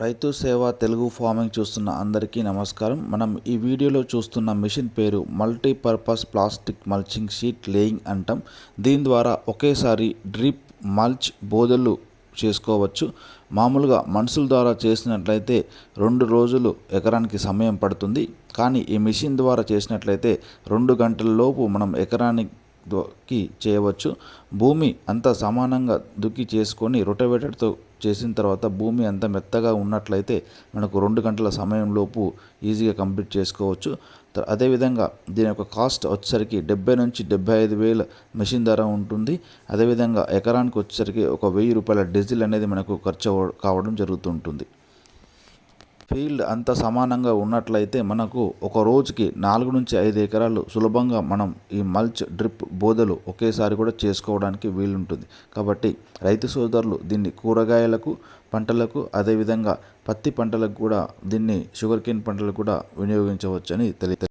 రైతు సేవ తెలుగు ఫార్మింగ్ చూస్తున్న అందరికీ నమస్కారం. మనం ఈ వీడియోలో చూస్తున్న మిషన్ పేరు multipurpose plastic mulching sheet laying అంటాం. దీని ద్వారా ఒకేసారి డ్రిప్ మల్చ్ బోదెలు చేసుకోవచ్చు. మామూలుగా మనుషుల ద్వారా చేసినట్లయితే రెండు రోజులు ఎకరానికి సమయం పడుతుంది. కానీ ఈ మిషన్ ద్వారా చేసినట్లయితే రెండు గంటల లోపు మనం ఎకరానికి దుక్కి చేయవచ్చు. భూమి అంతా సమానంగా దుక్కి చేసుకొని రొటవేటర్తో చేసిన తర్వాత భూమి అంత మెత్తగా ఉన్నట్లయితే మనకు రెండు గంటల సమయంలోపు ఈజీగా కంప్లీట్ చేసుకోవచ్చు. అదేవిధంగా దీని యొక్క కాస్ట్ వచ్చేసరికి డెబ్బై నుంచి డెబ్బై ఐదు వేల మెషిన్ ధర ఉంటుంది. అదేవిధంగా ఎకరానికి వచ్చేసరికి ఒక వెయ్యి రూపాయల డీజిల్ అనేది మనకు ఖర్చు కావడం జరుగుతుంటుంది. ఫీల్డ్ అంత సమానంగా ఉన్నట్లయితే మనకు ఒక రోజుకి నాలుగు నుంచి ఐదు ఎకరాలు సులభంగా మనం ఈ మల్చ్ డ్రిప్ బోదెలు ఒకేసారి కూడా చేసుకోవడానికి వీలుంటుంది. కాబట్టి రైతు సోదరులు దీన్ని కూరగాయలకు పంటలకు అదేవిధంగా పత్తి పంటలకు కూడా దీన్ని షుగర్ కేన్ పంటలకు కూడా వినియోగించవచ్చని తెలియ